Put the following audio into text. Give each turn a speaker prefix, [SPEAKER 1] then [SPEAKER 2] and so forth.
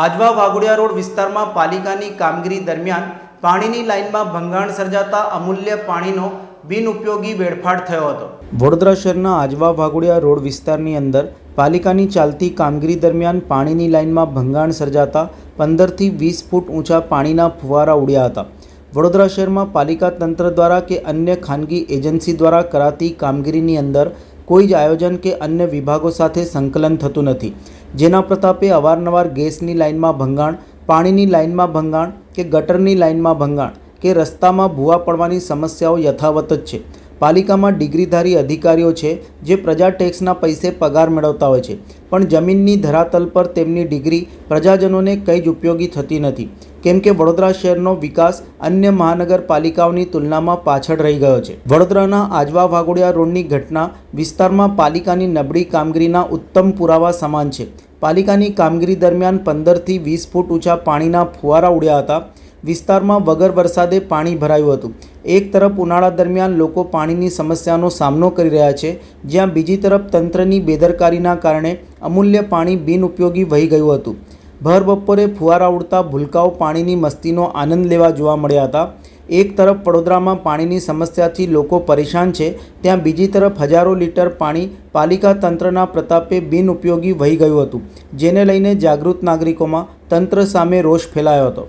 [SPEAKER 1] Ajwa Waghodia road વિસ્તારમાં પાલિકાની કામગીરી દરમિયાન પાણીની લાઇનમાં ભંગાણ સર્જાતા અમૂલ્ય પાણીનો બિનઉપયોગી વેડફાટ થયો હતો. વડોદરા શહેરના આજવા વાઘોડિયા રોડ વિસ્તારની અંદર પાલિકાની ચાલતી કામગીરી દરમિયાન પાણીની લાઇનમાં ભંગાણ સર્જાતા પંદરથી વીસ ફૂટ ઊંચા પાણીના ફુવારા ઉડ્યા હતા. વડોદરા શહેરમાં પાલિકા તંત્ર દ્વારા કે અન્ય ખાનગી એજન્સી દ્વારા કરાતી કામગીરીની અંદર કોઈ જ આયોજન કે અન્ય વિભાગો સાથે સંકલન થતું નથી. જેના પ્રતાપે અવારનવાર ગેસની લાઇનમાં ભંગાણ, પાણીની લાઇનમાં ભંગાણ કે ગટરની લાઇનમાં ભંગાણ કે રસ્તામાં ભૂવા પડવાની સમસ્યાઓ યથાવત જ છે. પાલિકામાં ડિગ્રીધારી અધિકારીઓ છે જે પ્રજા ટેક્સના પૈસે પગાર મેળવતા હોય છે. પણ જમીનની ધરાતલ પર તેમની ડિગ્રી પ્રજાજનોને કંઈ જ ઉપયોગી થતી નથી. કેમ કે વડોદરા શહેરનો વિકાસ અન્ય મહાનગરપાલિકાઓની તુલનામાં પાછળ રહી ગયો છે. વડોદરાના આજવા વાઘોડિયા રોડની ઘટના વિસ્તારમાં પાલિકાની નબળી કામગીરીના ઉત્તમ પુરાવા સમાન છે. પાલિકાની કામગીરી દરમિયાન પંદરથી વીસ ફૂટ ઊંચા પાણીના ફુવારા ઉડ્યા હતા. વિસ્તારમાં વગર વરસાદે પાણી ભરાયું હતું. એક તરફ ઉનાળા દરમિયાન લોકો પાણીની સમસ્યાનો સામનો કરી રહ્યા છે, જ્યાં બીજી તરફ તંત્રની બેદરકારીના કારણે અમૂલ્ય પાણી બિનઉપયોગી વહી ગયું હતું. ભર બપોરે ફુવારા ઉડતા ભૂલકાઓ પાણીની મસ્તીનો આનંદ લેવા જોવા મળ્યા હતા. એક તરફ વડોદરામાં પાણીની સમસ્યાથી લોકો પરેશાન છે, ત્યાં બીજી તરફ હજારો લીટર પાણી પાલિકા તંત્રના પ્રતાપે બિનઉપયોગી વહી ગયું હતું, જેને લઈને જાગૃત નાગરિકોમાં તંત્ર સામે રોષ ફેલાયો હતો.